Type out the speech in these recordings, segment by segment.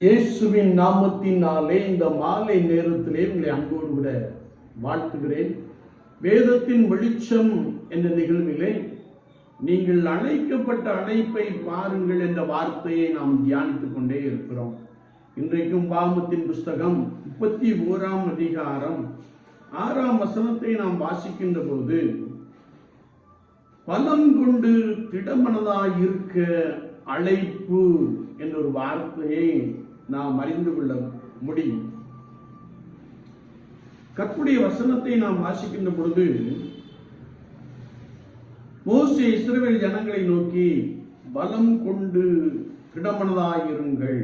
இயேசுவின் நாமத்தினாலே இந்த மாலை நேரத்திலே உங்களை அன்போடு கூட வாழ்த்துகிறேன். வேதத்தின் வெளிச்சம் என்ற நிகழ்விலே நீங்கள் அழைக்கப்பட்ட அழைப்பை பாருங்கள் என்ற வார்த்தையை நாம் தியானித்துக் கொண்டே இருக்கிறோம். இன்றைக்கும் பாமத்தின் புஸ்தகம் முப்பத்தி ஓராம் அதிகாரம் ஆறாம் வசனத்தை நாம் வாசிக்கின்ற போது பலம் கொண்டு திடமனதாய் இருக்க அழைப்பு என்ற ஒரு வார்த்தையை நாம் அறிந்து கொள்ள முடியும். கற்புடைய வசனத்தை நாம் வாசிக்கின்ற பொழுது மோசே இஸ்ரவேல் ஜனங்களை நோக்கி பலம் கொண்டு திடமனதாயிருங்கள்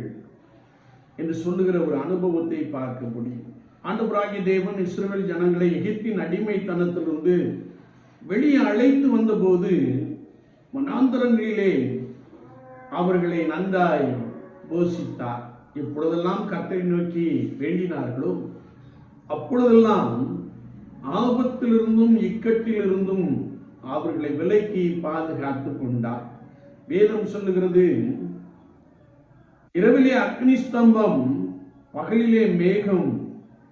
என்று சொல்லுகிற ஒரு அனுபவத்தை பார்க்க முடியும். ஆண்டுபுராகி தேவன் இஸ்ரவேல் ஜனங்களை எகிப்தின் அடிமைத்தனத்திலிருந்து வெளியே அழைத்து வந்தபோது மனாந்தரங்களிலே அவர்களை நன்றாய் போஷித்தார். எப்பொழுதெல்லாம் கர்த்தரை நோக்கி வேண்டினார்களோ? அப்பொழுதெல்லாம் ஆபத்திலிருந்தும் இக்கட்டிலிருந்தும் அவர்களை விலக்கி பாதுகாத்து கொண்டார். வேதம் சொல்லுகிறது இரவிலே அக்னி ஸ்தம்பம் பகலிலே மேகம்.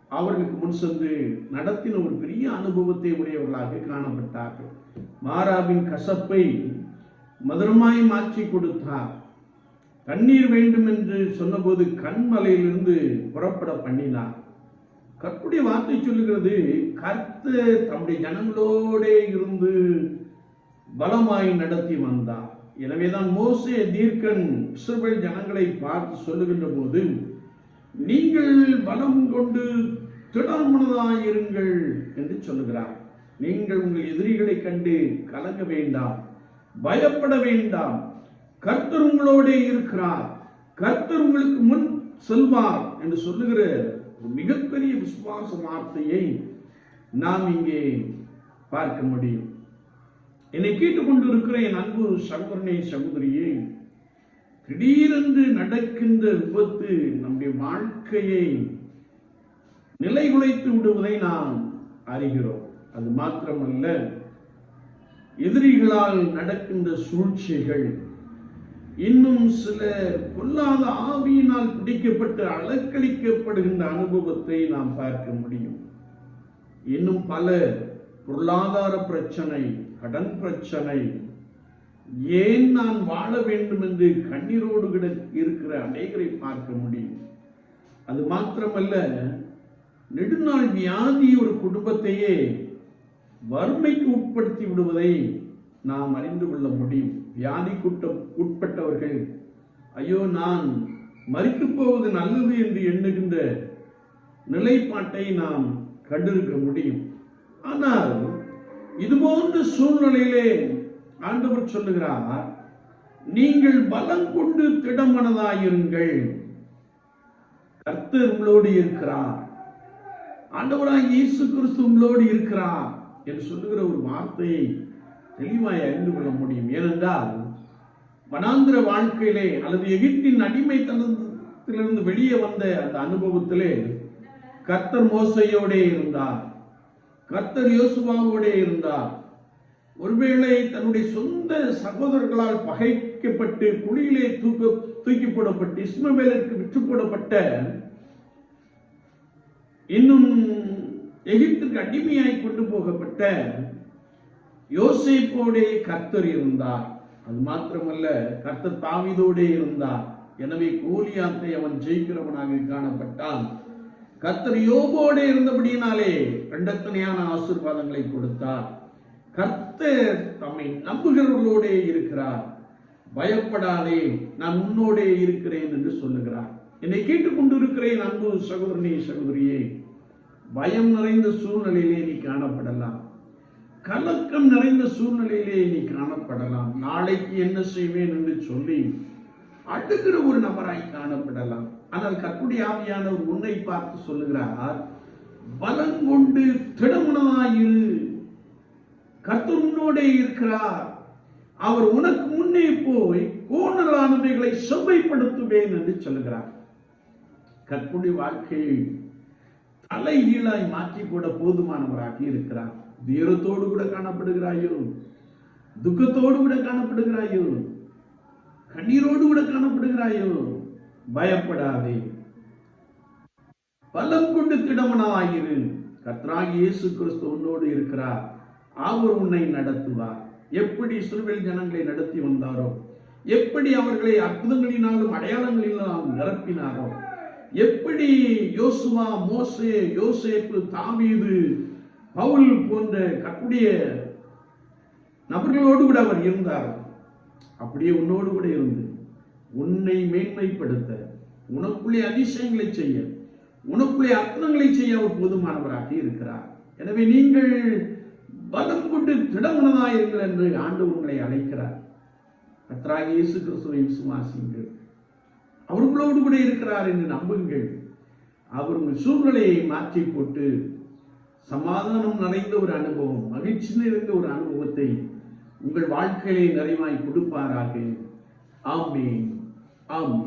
அவர்களுக்கு முன் சென்று நடத்தின ஒரு பெரிய அனுபவத்தை உடையவர்களாக காணப்பட்டார்கள். மாறாவின் கசப்பை மதுரமாய் மாற்றி கொடுத்தார். தண்ணீர் வேண்டும் என்று சொன்னபோது கண்மலையிலிருந்து புறப்பட பண்ணினார். கற்புடைய வார்த்தை சொல்லுகிறது கர்த்தர் தம்முடைய ஜனங்களோடே இருந்து பலமாய் நடத்தி வந்தார். எனவேதான் மோசே தீர்க்கன் இஸ்ரவேல் ஜனங்களை பார்த்து சொல்லுகின்ற போது நீங்கள் பலம் கொண்டு திடமனதாயிருங்கள் என்று சொல்லுகிறார். நீங்கள் உங்கள் எதிரிகளை கண்டு கலங்க வேண்டாம் பயப்பட வேண்டாம் கர்த்தர் உங்களோடே இருக்கிறார். கர்த்தர் உங்களுக்கு முன் செல்வார் என்று சொல்லுகிற ஒரு மிகப்பெரிய விசுவாச வார்த்தையை நாம் இங்கே பார்க்க முடியும். என்னை கேட்டுக்கொண்டு இருக்கிற என் அன்பு சகோதரனே சகோதரியே திடீரென்று நடக்கின்ற விபத்து நம்முடைய வாழ்க்கையை நிலைகுலைத்து விடுவதை நாம் அறிகிறோம். அது மாத்திரமல்ல எதிரிகளால் நடக்கின்ற சூழ்ச்சிகள் இன்னும் சில பொல்லாத ஆவியினால் பிடிக்கப்பட்டு அலக்களிக்கப்படுகின்ற அனுபவத்தை நாம் பார்க்க முடியும். இன்னும் பல பொருளாதார பிரச்சனை கடன் பிரச்சனை ஏன் நான் வாழ வேண்டும் என்று கண்ணீரோடு இருக்கிற அநேகரை பார்க்க முடியும். அது மாத்திரமல்ல நெடுநாள் வியாதி ஒரு குடும்பத்தையே வறுமைக்கு உட்படுத்தி விடுவதை நாம் அறிந்து கொள்ள முடியும். வியாதிக்குட்ட உட்பட்டவர்கள் ஐயோ நான் மறித்து போவது நல்லது என்று எண்ணுகின்ற நிலைப்பாட்டை நாம் கண்டிருக்க முடியும். ஆனால் இதுபோன்ற சூழ்நிலையிலே ஆண்டவர் சொல்லுகிறார் நீங்கள் பலம் கொண்டு திடமனதாயிருங்கள். கர்த்தர் உங்களோடு இருக்கிறார். ஆண்டவராய் இயேசு கிறிஸ்து உங்களோடு இருக்கிறார் என்று சொல்லுகிற ஒரு வார்த்தையை தெளிவாய் அறிந்து கொள்ள முடியும். ஏனென்றால் வனாந்திர வாழ்க்கையிலே அல்லது எகிப்தின் அடிமைத்தனத்திலிருந்து வெளியே வந்த அந்த அனுபவத்திலே கர்த்தர் மோசையோடே இருந்தார். கர்த்தர் யோசுவாவோடே இருந்தார். ஒருவேளை தன்னுடைய சொந்த சகோதரர்களால் பகைக்கப்பட்டு குழியிலே தூக்க தூக்கி போடப்பட்டு இஸ்மவேலருக்கு விற்று போடப்பட்ட இன்னும் எகிப்திற்கு அடிமையாய் கொண்டு போகப்பட்ட யோசிப்போடே கர்த்தர் இருந்தார். அது மாத்திரமல்ல கர்த்தர் தாவிதோடே இருந்தார். எனவே கோலியாத்தை அவன் ஜெயிக்கிறவனாக காணப்பட்டான். கர்த்தர் யோபோடே இருந்தபடியினாலே ரெண்டத்தனையான ஆசீர்வாதங்களை கொடுத்தார். கர்த்தர் தம்மை நம்புகிறவர்களோடே இருக்கிறார். பயப்படாதே நான் உன்னோடே இருக்கிறேன் என்று சொல்லுகிறார். என்னை கேட்டுக்கொண்டு இருக்கிறேன் அன்பு சகோதரனே சகோதரியே. பயம் நிறைந்த சூழ்நிலையிலே நீ காணப்படலாம். கலக்கம் நிறைந்த சூழ்நிலையிலே நீ காணப்படலாம். நாளைக்கு என்ன செய்வேன் என்று சொல்லி அடுக்கிற ஒரு நபராய் காணப்படலாம். ஆனால் கற்குடி ஆவியானவர் உன்னை பார்த்து சொல்லுகிறார் பலங்கொண்டு கொண்டு திடமுனதாயிரு கர்த்தர் உன்னோடே இருக்கிறார். அவர் உனக்கு முன்னே போய் கோணலானவைகளை செவ்வைப்படுத்துவேன் என்று சொல்லுகிறார். கற்புடைய வாழ்க்கையை தலைகீழாய் மாற்றி கூட போதுமானவராக இருக்கிறார். துயரத்தோடு கூட காணப்படுகிறாயோ? துக்கத்தோடு கூட காணப்படுகிறாயோ? கண்ணீரோடு கூட காணப்படுகிறாயோ? பயப்படாதே. பலம் கொண்டு திடமனாயிரு கத்ராகி இயேசு கிறிஸ்து உன்னோடு இருக்கிறார். அவர் உன்னை நடத்துவார். எப்படி இஸ்ரவேல் ஜனங்களை நடத்தி வந்தாரோ? எப்படி அவர்களை அற்புதங்களினாலும் அடையாளங்களினாலும் நிரப்பினாரோ? எப்படி யோசுவா மோசே யோசேப்பு தாமீது பவுல் போன்ற கற்புடைய நபர்களோடு கூட அவர் இருந்தார். அப்படியே உன்னோடு கூட இருந்து உன்னை மேன்மைப்படுத்த உனக்குள்ளே அதிசயங்களை செய்ய உனக்குள்ளே அற்புதங்களை செய்ய அவர் போதுமானவராக இருக்கிறார். எனவே நீங்கள் பலம் கொண்டு திடமனதாயிருங்கள் என்று ஆண்டு உங்களை அழைக்கிறார். கர்த்தராகிய இயேசு கிறிஸ்துவை விசுவாசியுங்கள் அவர்களோடு கூட இருக்கிறார் என்று நம்புங்கள். அவர் உங்கள் சூழ்நிலையை மாற்றி போட்டு சமாதானம் நிறைந்த ஒரு அனுபவம் மகிழ்ச்சி நிறைந்த ஒரு அனுபவத்தை உங்கள் வாழ்க்கையை நிறைவாய் கொடுப்பாராக. ஆமேன். ஆம்